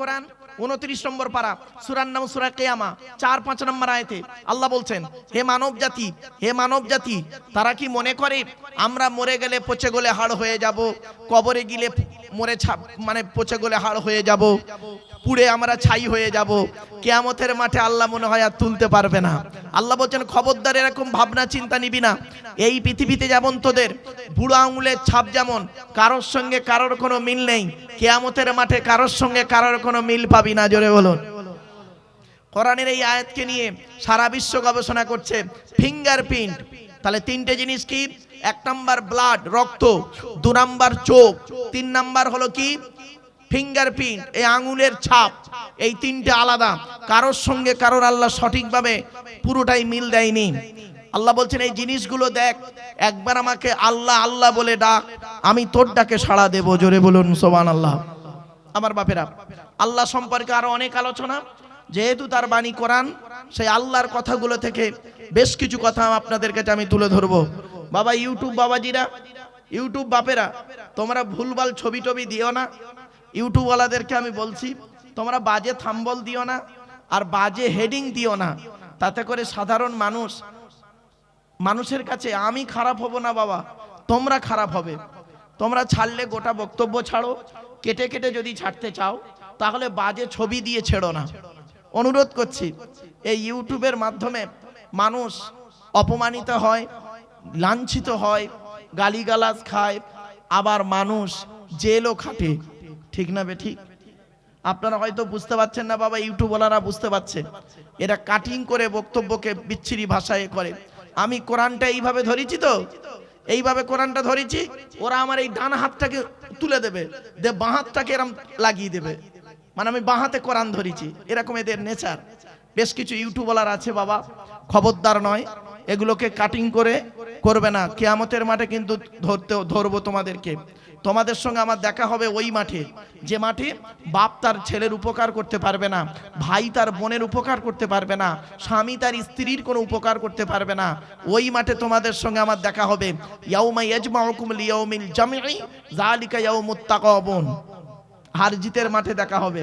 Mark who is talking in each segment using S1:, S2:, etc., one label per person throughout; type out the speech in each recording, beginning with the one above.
S1: কোরআন, উনত্রিশ নম্বর পারা, সুরার নাম সুরা কেয়ামা, চার পাঁচ নম্বর আয়তে আল্লাহ বলছেন, হে মানব জাতি, হে মানব জাতি, তারা কি মনে করে, আমরা মরে গেলে পচে গলে হাড় হয়ে যাব, কবরে গিলে মরে ছাপ মানে পচে গলে হাড় হয়ে যাব, পুড়ে আমরা ছাই হয়ে যাব। কেয়ামতের মাঠে আল্লাহ মনে হয় আর তুলতে পারবে না। আল্লাহ বলছেন, খবরদার, এরকম ভাবনা, চিন্তা নিবি না। এই পৃথিবীতে যেমন তোদের বুড়ো আঙুলের ছাপ যেমন, কারোর সঙ্গে কারোর কোনো মিল নেই। কেয়ামতের মাঠে কারোর সঙ্গে কারোর কোনো মিল পাবি না, জোরে বলুন। কোরআনের এই আয়াতকে নিয়ে সারা বিশ্ব গবেষণা করছে, ফিঙ্গারপ্রিন্ট। তাহলে তিনটে জিনিস কি? এক নাম্বার ব্লাড রক্ত, দু নাম্বার চোখ, তিন নাম্বার হলো কি? ফিঙ্গারপ্রিন্ট এই আঙুলের ছাপ, এই তিনটে আলাদা। কারোর সঙ্গে কারোর আল্লাহ সঠিকভাবে পুরোটাই মিল দেয়নি। আল্লাহ বলছেন, এই জিনিসগুলো দেখ, একবার আমাকে আল্লাহ আল্লাহ বলে ডাক, আমি তোর ডাকে সাড়া দেব। জোরে বলুন সোবান আল্লাহ আমার বাপেরা, আল্লাহ সম্পর্কে আরও অনেক আলোচনা। যেহেতু তার বাণী কোরআন, সেই আল্লাহর কথাগুলো থেকে বেশ কিছু কথা আপনাদের কাছে আমি তুলে ধরবো। বাবা ইউটিউব বাবাজিরা ইউটিউব বাপেরা, তোমরা ভুলভাল ছবি টবি দিও না। ইউটিউবওয়ালাদেরকে আমি বলছি, তোমরা বাজে থাম্বল দিও না আর বাজে হেডিং দিও না। তাতে করে সাধারণ মানুষ, মানুষের কাছে, আমি খারাপ হব না বাবা, তোমরা খারাপ হবে। তোমরা ছাড়লে গোটা বক্তব্য ছাড়ো, কেটে কেটে যদি ছাড়তে চাও, তাহলে বাজে ছবি দিয়ে ছেড়ো না। অনুরোধ করছি, এই ইউটিউবের মাধ্যমে মানুষ অপমানিত হয় লাঞ্ছিত হয়, গালিগালাজ খায়, আবার মানুষ জেলও খাটে। ঠিক না বে ঠিক? আপনারা হয়তো বুঝতে পারছেন না বাবা, ইউটিউবওয়ালারা বুঝতে পারছে। এরা কাটিং করে বক্তব্যকে বিচ্ছিরি ভাষায় করে। আমি কোরআনটা এইভাবে ধরেছি তো? এইভাবে কোরআনটা ধরেছি, ওরা আমার এই ডান হাতটাকে তুলে দেবে, দে বাঁ হাতটাকে এরম লাগিয়ে দেবে। মানে আমি বাঁ হাতে কোরআন ধরেছি, এরকম এদের নেচার। বেশ কিছু ইউটিউবওয়ালার আছে বাবা, খবরদার নয়, এগুলোকে কাটিং করে করবে না, কেয়ামতের মাঠে কিন্তু ধরতে, ধরবো তোমাদেরকে। তোমাদের সঙ্গে আমার দেখা হবে ওই মাঠে, যে মাঠে বাপ তার ছেলের উপকার করতে পারবে না, ভাই তার বোনের উপকার করতে পারবে না, স্বামী তার স্ত্রীর কোনো উপকার করতে পারবে না। ওই মাঠে তোমাদের সঙ্গে আমার দেখা হবে। ইয়াউমা হার জিতের মাঠে দেখা হবে।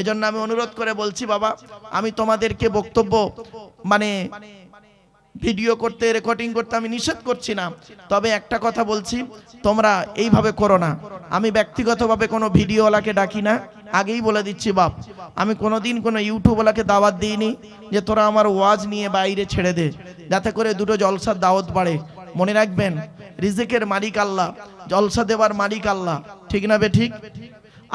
S1: এজন্য আমি অনুরোধ করে বলছি, বাবা, আমি তোমাদেরকে বক্তব্য মানে ভিডিও করতে রেকর্ডিং করতে আমি নিষেধ করছি না। তবে একটা কথা বলছি, তোমরা এইভাবে করো না। আমি ব্যক্তিগতভাবে কোনো ভিডিওওয়ালাকে ডাকি না। আগেই বলে দিচ্ছি, বাপ, আমি কোনোদিন কোনো ইউটিউবওয়ালাকে দাওয়াত দিইনি যে তোরা আমার ওয়াজ নিয়ে বাইরে ছেড়ে দে, যাতে করে দুটো জলসার দাওয়াত বাড়ে। মনে রাখবেন, রিজিকের মালিক আল্লাহ, জলসা দেওয়ার মালিক আল্লাহ। ঠিক না বে ঠিক?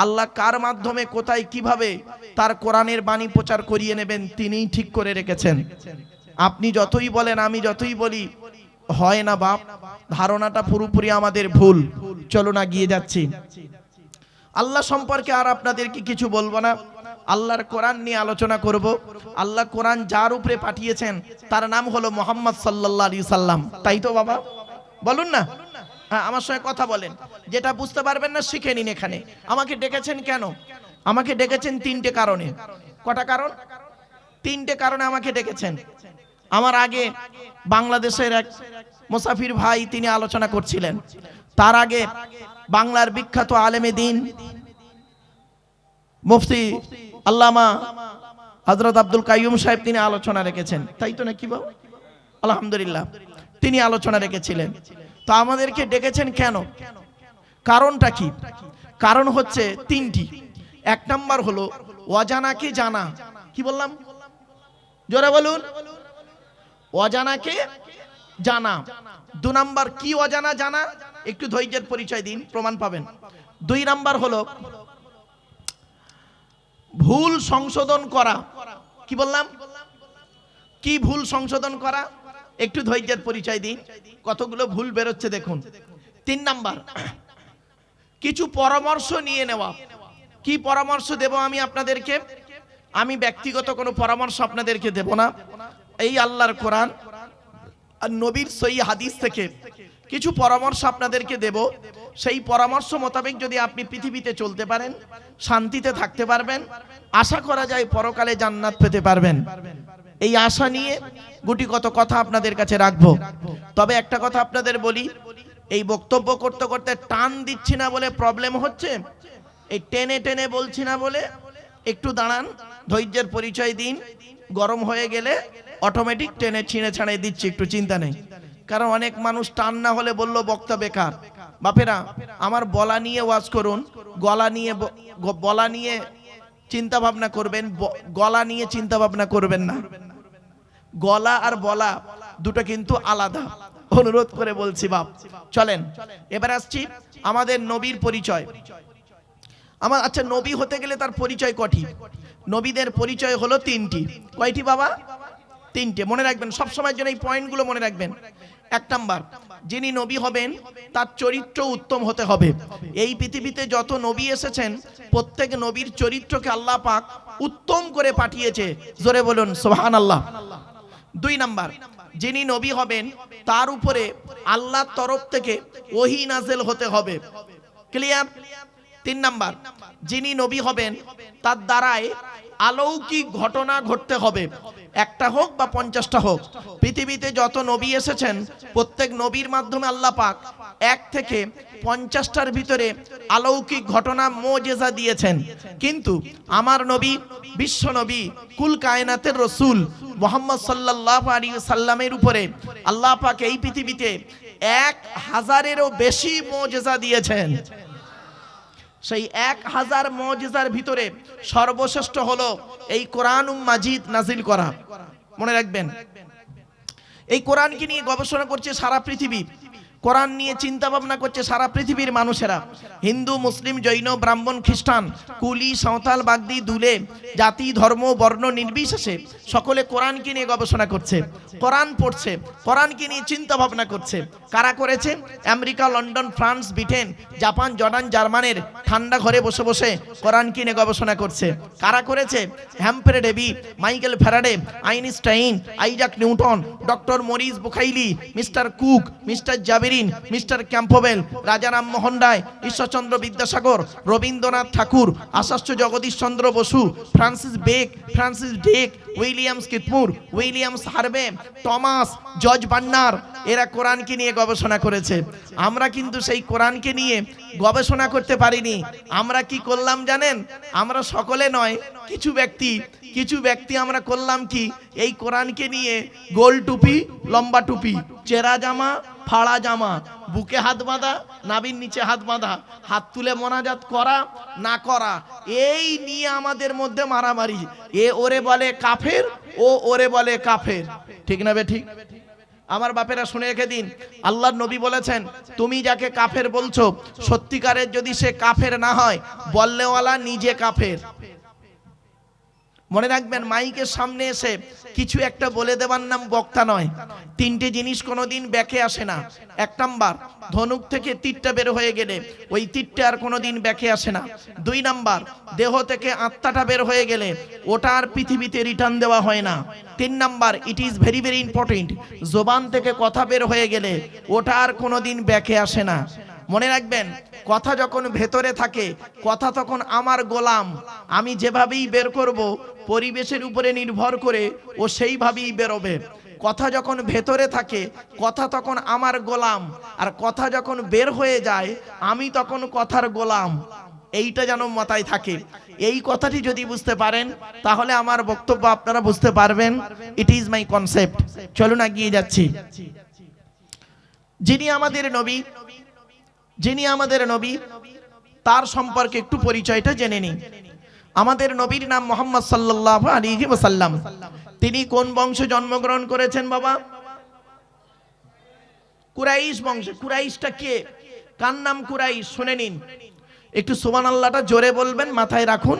S1: আল্লাহ কার মাধ্যমে, কোথায়, কীভাবে তার কোরআনের বাণী প্রচার করিয়ে নেবেন, তিনিই ঠিক করে রেখেছেন। আপনি যতই বলেন, আমি যতই বলি, হয় না বাপ, ধারণাটা পুরোপুরি আমাদের ভুল। চলো না, গিয়ে যাচ্ছি। আল্লাহ সম্পর্কে আর আপনাদেরকে কিছু বলব না। আল্লাহর কোরআন নিয়ে আলোচনা করব। আল্লাহ কোরআন যার উপরে পাঠিয়েছেন, তার নাম হলো মোহাম্মদ সাল্লাল্লাহু আলাইহি সাল্লাম তাই তো বাবা? বলুন না। হ্যাঁ আমার সঙ্গে কথা বলেন। যেটা বুঝতে পারবেন না, শিখে নিন এখানে। আমাকে ডেকেছেন কেন? আমাকে ডেকেছেন তিনটে কারণে। কটা কারণ? তিনটে কারণে আমাকে ডেকেছেন। আমার আগে বাংলাদেশের এক মুসাফির ভাই তিনি আলোচনা করছিলেন। তার আগে বাংলার বিখ্যাত আলেমে দিন মুফতি আল্লামা হজরত আব্দুল কাইয়ুম সাহেব তিনি আলোচনা রেখেছেন। তাই তো নাকি বাবু? আলহামদুলিল্লাহ। তিনি আলোচনা রেখেছিলেন। তো আমাদেরকে ডেকেছেন কেন? কারণটা কি? কারণ হচ্ছে তিনটি। এক নাম্বার হলো অজানাকে জানা? কি বললাম? জোরে বলুন। অজানাকে জানা। দু নাম্বার কি অজানা জানা? একটু ধৈর্যের পরিচয় দিন, প্রমাণ পাবেন। দুই নাম্বার হলো, ভুল সংশোধন করা। কি বললাম? কি ভুল সংশোধন করা? একটু ধৈর্যের পরিচয় দিন। কতগুলো ভুল বেরোচ্ছে দেখুন। তিন নাম্বার, কিছু পরামর্শ নিয়ে নেওয়া। কি পরামর্শ দেব আমি আপনাদেরকে? আমি ব্যক্তিগত কোনো পরামর্শ আপনাদেরকে দেব না। এই আল্লাহর কোরআন আর নবীর সই হাদিস থেকে কিছু পরামর্শ আপনাদেরকে দেব। সেই পরামর্শ মোতাবেক যদি আপনি পৃথিবীতে চলতে পারেন, শান্তিতে থাকতে পারবেন, আশা করা যায় পরকালে জান্নাত পেতে পারবেন। এই আশা নিয়ে গুটি কত কথা আপনাদের কাছে রাখব। তবে একটা কথা আপনাদের বলি, এই বক্তব্য করতে করতে টান দিচ্ছি না বলে প্রবলেম হচ্ছে? এই টেনে টেনে বলছি না বলে একটু দাঁড়ান, ধৈর্যের পরিচয় দিন, গরম হয়ে গেলে অটোমেটিক টেনে ছিঁড়ে ছাড়ে দিচ্ছি, একটু চিন্তা নেই। কারণ অনেক মানুষ টান না হলে বলল, বক্তা বেকার। বাপেরা, আমার বলা নিয়ে ওয়াজ করুন, গলা নিয়ে বলা নিয়ে চিন্তা ভাবনা করবেন গলা নিয়ে চিন্তা ভাবনা করবেন না। গলা আর বলা দুটো কিন্তু আলাদা। অনুরোধ করে বলছি বাপ, চলেন, এবার আসছি আমাদের নবীর পরিচয়। আমার আচ্ছা নবী হতে গেলে তার পরিচয় কটি? নবীদের পরিচয় হলো তিনটি। কয়টি বাবা? তিনটে, মনে রাখবেন, সব সময়ের জন্য এই পয়েন্টগুলো মনে রাখবেন। এক নাম্বার, যিনি নবী হবেন, তার চরিত্র উত্তম হতে হবে। এই পৃথিবীতে যত নবী এসেছেন, প্রত্যেক নবীর চরিত্রকে আল্লাহ পাক উত্তম করে পাঠিয়েছে। জোরে বলুন সোহান আল্লাহ দুই নাম্বার, যিনি নবী হবেন, তার উপরে আল্লাহর তরফ থেকে ওহি নাজেল হতে হবে। ক্লিয়ার? তিন নাম্বার, যিনি নবী হবেন, তার দ্বারায় আলৌকিক ঘটনা ঘটতে হবে। একটা হোক বা পঞ্চাশটা হোক, পৃথিবীতে যত নবী এসেছেন, প্রত্যেক নবীর মাধ্যমে আল্লাহ পাক এক থেকে পঞ্চাশটার ভিতরে আলৌকিক ঘটনা মোজেজা দিয়েছেন। কিন্তু আমার নবী, বিশ্ব নবী, কুল কায়নাতের রসুল মোহাম্মদ সাল্লাহ আলী সাল্লামের উপরে আল্লাহ পাক এই পৃথিবীতে এক হাজারেরও বেশি মোজেজা দিয়েছেন। সেই এক হাজার মজিজার ভিতরে সর্বশ্রেষ্ঠ হলো এই কোরআন মাজিদ নাজিল করা। মনে রাখবেন। এই কোরআনকে নিয়ে গবেষণা করছে সারা পৃথিবী। কোরআন নিয়ে চিন্তা ভাবনা করছে সারা পৃথিবীর মানুষেরা। হিন্দু, মুসলিম, জৈন, ব্রাহ্মণ, খ্রিস্টান, কুলি, সাঁওতাল, বাগদি, দুলে, জাতি, ধর্ম, বর্ণ নির্বিশেষে সকলে কোরআনকে নিয়ে গবেষণা করছে। কোরআন পড়ছে, কোরআনকে নিয়ে চিন্তা ভাবনা করছে। কারা করেছে? America, London, France, Britain, Japan, Jordan, জার্মানের ঠান্ডা ঘরে বসে বসে কোরআনকে নিয়ে গবেষণা করছে। কারা করেছে? Humphry Davy Michael Faraday, Einstein, Isaac Newton, doctor Maurice Bucaille, mister Cook, mister জাবেরিন mister Campbell, Rajaram Mohan Roy Ishwarchandra Vidyasagar, Rabindranath Tagore আশাস্য Jagadish Chandra Bose, Francis Beck, Francis Drake Williams Keith Moore Williams Harvey Thomas, জজ বান্নার, এরা কোরআনকে নিয়ে গবেষণা করেছে। আমরা কিন্তু সেই কোরআনকে নিয়ে গবেষণা করতে পারিনি। আমরা কি করলাম জানেন? আমরা সকলে নয়, কিছু ব্যক্তি কিছু ব্যক্তি আমরা করলাম কি? এই কোরআনকে নিয়ে গোল টুপি, লম্বা টুপি, চেরা জামা ফাড়া জামা, বুকে হাত বাঁধা নাবির নিচে হাত বাঁধা, হাত তুলে মোনাজাত করা না করা, এই নিয়ে আমাদের মধ্যে মারামারি। এ ওরে বলে কাফের, ও ওরে বলে কাফের। ঠিক না বে ঠিক? আমার বাপেরা শুনে রেখে দিন। আল্লাহর নবী বলেছেন, তুমি যাকে কাফের বলছো, সত্যিকারের যদি সে কাফের না হয়, বললেওয়ালা নিজে কাফের। মনে রাখবেন, মাইকের সামনে এসে কিছু একটা বলে দেবার নাম বক্তা নয়। তিনটে জিনিস কোনোদিন ব্যাকে আসে না। এক নাম্বার, ধনুক থেকে তীরটা বের হয়ে গেলে ওই তীরটা আর কোনোদিন ব্যাকে আসে না। দুই নাম্বার, দেহ থেকে আত্মাটা বের হয়ে গেলে ওটা আর পৃথিবীতে রিটার্ন দেওয়া হয় না। তিন number it is very very important জোবান থেকে কথা বের হয়ে গেলে ওটা আর কোনোদিন ব্যাকে আসে না। মনে রাখবেন, কথা যখন ভেতরে থাকে, কথা তখন আমার গোলাম। আমি যেভাবেই বের করব, পরিবেশের উপরে নির্ভর করে ও সেইভাবেই বেরোবে। কথা যখন ভেতরে থাকে, কথা তখন আমার গোলাম। আর কথা যখন বের হয়ে যায়, আমি তখন কথার গোলাম। এইটা যেন মাথায় থাকে। এই কথাটি যদি বুঝতে পারেন, তাহলে আমার বক্তব্য আপনারা বুঝতে পারবেন। ইট ইজ মাই কনসেপ্ট চলুন এগিয়ে যাচ্ছি। যিনি আমাদের নবী যিনি আমাদের নবী, তার সম্পর্কে একটু পরিচয়টা জেনে নিই আমাদের নবীর নাম মোহাম্মদ সাল্লাহ আলী সাল্লাম তিনি কোন বংশে জন্মগ্রহণ করেছেন বাবা? কুরাইশ বংশে। কুরাইশটা কে? কার নাম কুরাইশ? শুনে নিন। একটু সুমান আল্লাহটা জোরে বলবেন, মাথায় রাখুন।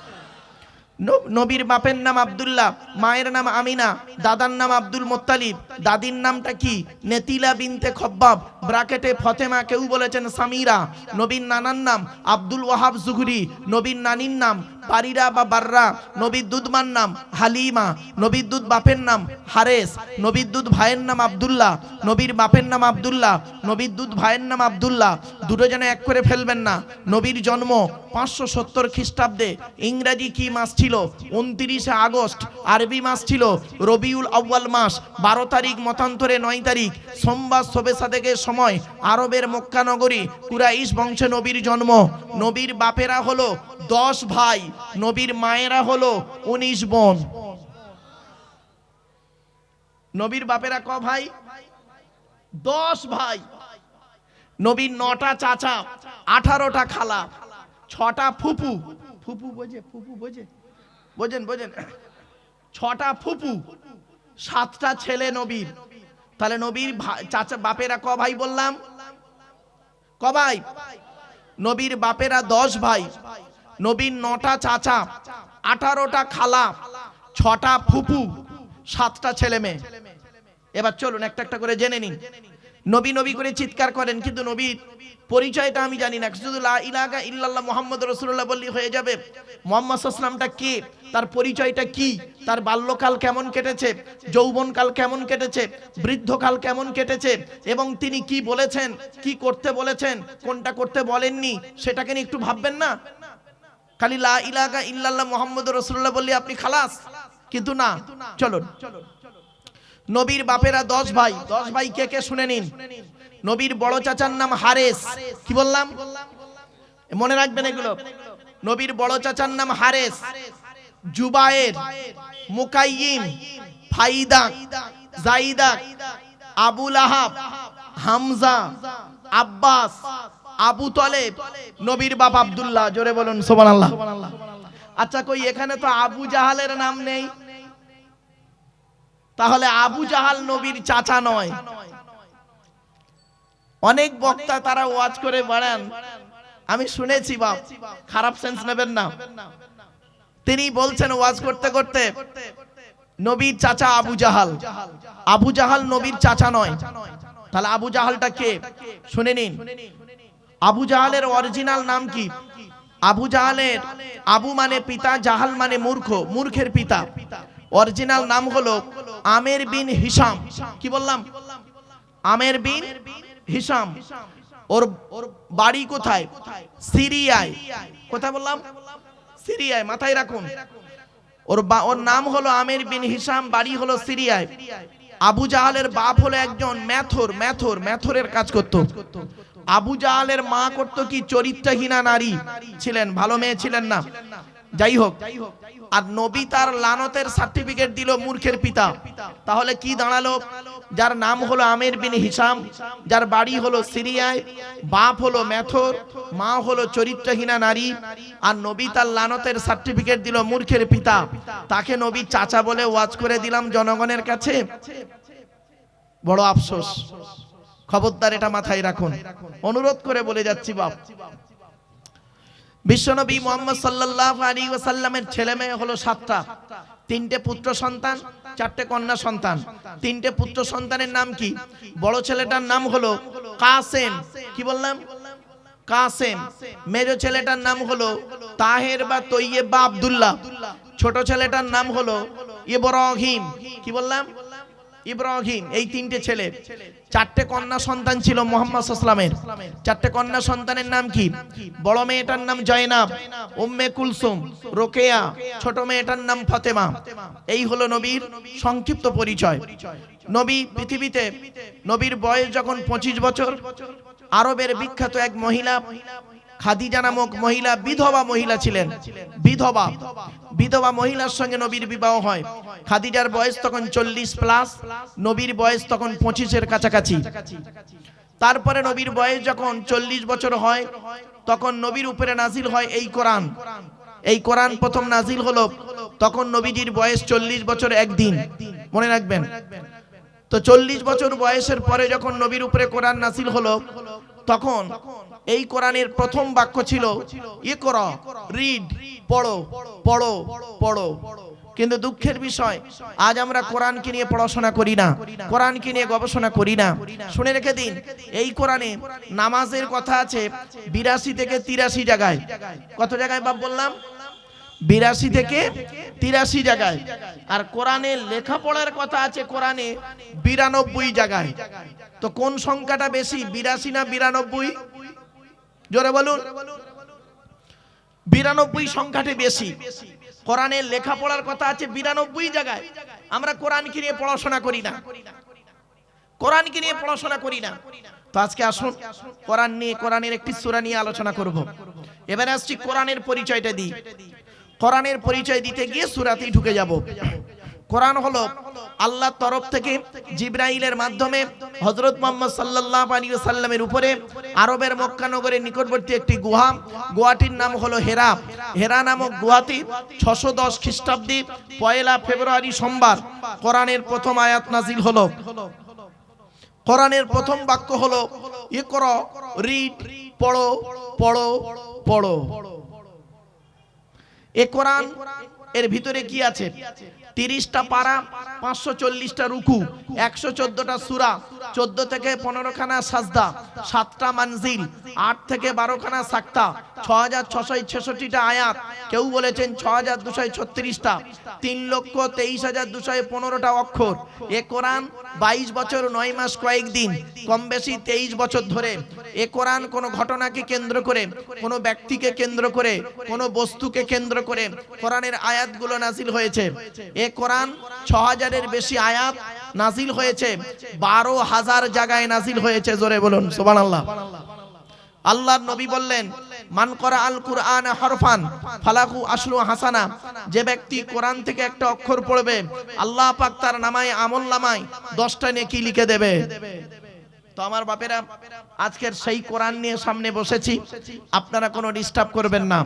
S1: নবীর বাপের নাম আবদুল্লাহ, মায়ের নাম আমিনা, দাদার নাম আব্দুল মোত্তালিব, দাদির নামটা কি? নেতিলা বিনতে খব্বাব, ব্রাকেটে ফতেমা কেউ বলেছেন সামিরা, নবীর নানার নাম আব্দুল ওয়াহাব জুহরি, নবীর নানির নাম বারিরা বা বাররা, নবীর দুধ মার নাম হালিমা, নবীর দুধ বাপের নাম হারেস, নবীর দুধ ভাইয়ের নাম আব্দুল্লাহ, নবীর বাপের নাম আবদুল্লাহ, নবীর দুধ ভাইয়ের নাম আবদুল্লাহ। দুটো যেন এক করে ফেলবেন না। নবীর জন্ম পাঁচশো সত্তর খ্রিস্টাব্দে ইংরাজি কি মাস ছিল? উনত্রিশে আগস্ট, আরবি মাস ছিল। রবিউল আউ্য়াল মাস, বারো তারিখ মতান্তরে নয় তারিখ। সোমবার শোবে সাদেকের সময়, আরবের মক্কা নগরী কুরাইশ বংশে নবীর জন্ম। নবীর বাপেরা হলো দশ ভাই। নবীর মায়েরা হলো উনিশ বোন। নবীর বাপেরা ক ভাই? দশ ভাই। নবীর নটা চাচা, আঠারোটা খালা, ছটা ফুপু। ফুপু বোঝে ফুপু বোঝে? বোঝেন বোঝেন? ছটা ফুপু, সাতটা ছেলে নবীর। তাহলে নবীর চাচা, বাপেরা ক ভাই বললাম? ক ভাই? নবীর বাপেরা দশ ভাই। নবীর নটা চাচা, আঠারোটা খালা, ছটা ফুপু, সাতটা ছেলে মেয়ে। এবার চলুন একটা একটা করে জেনে নিন নবী নবী করে চিৎকার করেন, কিন্তু নবীর পরিচয়টা আমি জানি না। শুধু লা ইলাহা ইল্লাল্লাহ মুহাম্মদ রাসূলুল্লাহ বললি হয়ে যাবে। মুহাম্মদ সাল্লামটা কে? তার পরিচয়টা কি? তার বাল্যকাল কেমন কেটেছে? যৌবনকাল কেমন কেটেছে? বৃদ্ধকাল কেমন কেটেছে? এবং তিনি কি বলেছেন? কি করতে বলেছেন? কোনটা করতে বলেননি? সেটাকে নিয়ে একটু ভাববেন না? খালি লা ইলাহা ইল্লাল্লাহ মুহাম্মদ রাসূলুল্লাহ বললি আপনি খালাস। কিন্তু না, চলুন। নবীর বাপেরা দশ ভাই দশ ভাই কে কে শুনে নিন? নবীর বড় চাচার নাম হারেস। কি বললাম? মনে রাখবেন এগুলো। নবীর বড় চাচার নাম হারেস। জুবায়ের, মুকাইয়িম, ফাইদা, জাইদা, আবুল আহাব, হামজা, আব্বাস আবু তলেব, নবীর বাপ আবদুল্লাহ, জোরে বলুন, সুবহানাল্লাহ। আচ্ছা কই, এখানে তো আবু জাহালের নাম নেই। তাহলে আবু জাহাল নবীর চাচা নয়। অনেক বক্তা তারা ওয়াজ করে বাড়ান। আমি শুনেছি বাপ, খারাপ সেন্স নেবেন না। তিনি বলছেন ওয়াজ করতে করতে, নবীর চাচা আবু জাহাল। আবু জাহাল নবীর চাচা নয়। তাহলে আবু জাহালটা কে? শুনে নিন। আবু জাহালের অরিজিনাল নাম কি? আবু জাহালের, আবু মানে পিতা, জাহাল মানে মূর্খ, মূর্খের পিতা। অরিজিনাল নাম হলো আমের বিন হিসাম কি বললাম? আমের বিন হিসাম ওর ওর বাড়ি কোথায়? সিরিয়ায়। কোথায় বললাম? সিরিয়ায়, মাথায় রাখুন। ওর ওর নাম হলো আমের বিন হিসাম বাড়ি হলো সিরিয়ায়। আবু জাহালের বাপ হলো একজন ম্যাথর ম্যাথর, ম্যাথরের কাজ করত। আবু জাহালের মা করত কি চরিত্রহীনা নারী? ছিলেন, ভালো মেয়ে ছিলেন না। যাই হোক, আর নবী তার লানতের সার্টিফিকেট দিল মূর্খের পিতা। তাহলে কি দাঁড়াল? যার নাম হলো আমের বিন হিসাম, যার বাড়ি হলো সিরিয়ায়, বাপ হলো ম্যাথর, মা হলো চরিত্রহীনা নারী, আর নবী তার লানতের সার্টিফিকেট দিল মূর্খের পিতা। তাকে নবী চাচা বলে ওয়াজ করে দিলাম জনগণের কাছে। বড় আফসোস। খবরদার এটা মাথায় রাখুন। অনুরোধ করে বলে যাচ্ছি, বাপ। বিশ্বনবী মোহাম্মদ সাল্লাল্লাহু আলাইহি ওয়াসাল্লামের ছেলে মেয়ে হলো সাতটা। তিনটে পুত্র সন্তান, চারটে কন্যা সন্তান। তিনটে পুত্র সন্তানের নাম কি? বড় ছেলেটার নাম হলো কাসেম। কি বললাম? কাসেম। মেজো ছেলেটার নাম হলো তাহের বা তৈয়ে বা আব্দুল্লাহ। ছোট ছেলেটার নাম হলো ইব্রাহিম। কি বললাম? ইব্রাহিম, এই তিনটে ছেলে। চারটে কন্যা সন্তান ছিল মোহাম্মদ সাল্লামের চারটে কন্যা সন্তানের নাম কি? বড় মেয়েটার নাম জয়নাব, উম্মে কুলসুম, রোকেয়া, ছোট মেয়েটার নাম ফাতেমা। এই হলো নবীর সংক্ষিপ্ত পরিচয়। নবী পৃথিবীতে, নবীর বয়স যখন পঁচিশ বছর, আরবের বিখ্যাত এক মহিলা খাদিজা নামক মহিলা, বিধবা মহিলা ছিলেন। বিধবা। বিধবা মহিলার সঙ্গে নবীর বিবাহ হয়। খাদিজার বয়স তখন চল্লিশ প্লাস, নবীর বয়স তখন পঁচিশের কাছাকাছি। তারপরে নবীর বয়স যখন চল্লিশ বছর হয়, তখন নবীর উপরে নাজিল হয় এই কোরআন। এই কোরআন প্রথম নাজিল হলো তখন নবীজির বয়স চল্লিশ বছর একদিন। মনে রাখবেন? তো চল্লিশ বছর বয়সের পরে যখন নবীর উপরে কোরআন নাসিল হলো তখন এই কোরআনের প্রথম বাক্য ছিল ইয়ে কর, রিড, পড়ো পড়ো পড়ো। কিন্তু দুঃখের বিষয়, আজ আমরা কোরআনকে নিয়ে পড়াশোনা করি না, কোরআনকে নিয়ে গবেষণা করি না। শুনে রেখে দিন, এই কোরআনে নামাজের কথা আছে বিরাশি থেকে তিরাশি জায়গায়। কত জায়গায় বাপ বললাম? বিরাশি থেকে তিরাশি জায়গায়। আর কোরআনে লেখাপড়ার কথা আছে কোরআনে বিরানব্বই জায়গায়। তো কোন সংখ্যাটা বেশি, বিরাশি না বিরানব্বই? জোরে বলুন। বিরানব্বই সংখ্যাটি বেশি। কোরআনের লেখাপড়ার কথা আছে বিরানব্বই জায়গায়। আমরা কোরআনকে নিয়ে পড়াশোনা করি না। কোরআনকে নিয়ে পড়াশোনা করি না। তো আজকে আসুন, কোরআন নিয়ে কোরআনের একটি সূরা নিয়ে আলোচনা করব। এবারে আসছি কোরআনের পরিচয়টা দিই। কোরআনের পরিচয় দিতে গিয়ে সুরাতেই ঢুকে যাব। কোরআন হলো আল্লাহর তরফ থেকে জিব্রাইলের মাধ্যমে হযরত মুহাম্মদ সাল্লাল্লাহু আলাইহি সাল্লামের উপরে আরবের মক্কা নগরের নিকটবর্তী একটি গুহা। গুহাটির নাম হলো হেরা। হেরা নামক গুহাটি ছশো দশ খ্রিস্টাব্দে পয়লা ফেব্রুয়ারি সোমবার কোরআনের প্রথম আয়াত নাজিল হলো। কোরআনের প্রথম বাক্য হলো, ইকর, রিড, পড়ো পড়ো পড়ো। এ কোরআন এর ভিতরে কি আছে? তিরিশটা পারা, পাঁচশো চল্লিশটা রুকু, একশো চোদ্দটা সুরা, চোদ্দ থেকে পনেরো খানা সাজদা, সাতটা মানজিল, আট থেকে বারো খানা সাক্তা ছ হাজার ছশো ছেষট্টিটা আয়াত, কেউ বলেছেন ছ হাজার দুশো ছত্রিশটা, তিন লক্ষ তেইশ হাজার দুশো পনেরোটা অক্ষর। এ কোরআন বাইশ বছর, নয় মাস কয়েকদিন কম বেশি তেইশ বছর ধরে। এ কোরআন কোনো ঘটনাকে কেন্দ্র করে, কোনো ব্যক্তিকে কেন্দ্র করে, কোনো বস্তুকে কেন্দ্র করে কোরআনের আয়াতগুলো নাজিল হয়েছে। এ কোরআন ছ হাজারের বেশি আয়াত নাজিল হয়েছে, বারো হাজার জায়গায় নাজিল হয়েছে, জোরে বলুন সোবান আল্লাহ আল্লাহর নবী বললেন, মান করা আল কুরআন হরফান ফালাকু আশরু হাসানা। যে ব্যক্তি কোরআন থেকে একটা অক্ষর পড়বে, আল্লাহ পাক তার নামায় আমল নামায় দশটা নেকি লিখে দেবে। তো আমার বাপেরা, আজকের সেই কোরআন নিয়ে সামনে বসেছি, আপনারা কোনো ডিস্টার্ব করবেন না।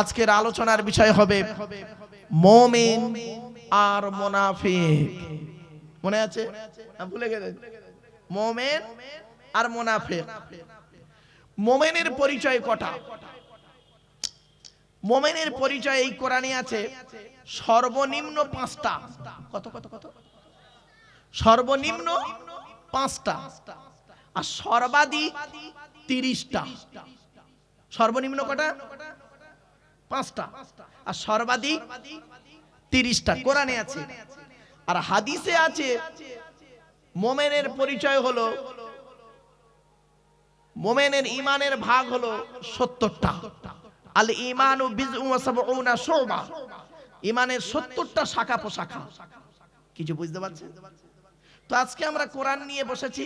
S1: আজকের আলোচনার বিষয় হবে, মোমেন আর মোনাফিক। মনে আছে? ভুলে গেলেন মোমেন আর মোনাফিক। মোমেনের পরিচয় কটা? মোমেনের পরিচয় এই কোরআনে আছে, সর্বনিম্ন পাঁচটা। কত কত কত? সর্বনিম্ন পাঁচটা। আর সর্বাধিক তিরিশটা। সর্বনিম্ন কটা? পাঁচটা। আর সর্বাধিক তিরিশটা, কোরআনে আছে। আর হাদিসে আছে, মোমেনের পরিচয় হলো, মোমেনের ইমানের ভাগ হলো সত্তরটা। আল ইমান ও শোভা ইমানের সত্তরটা শাখা পোশাখা। কিছু বুঝতে পারছেন? তো আজকে আমরা কোরআন নিয়ে বসেছি।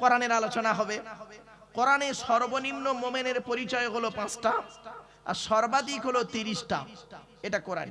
S1: কোরআনের আলোচনা হবে। কোরআনে সর্বনিম্ন মোমেনের পরিচয় হলো পাঁচটা, আর সর্বাধিক হলো তিরিশটা। এটা কোরআন।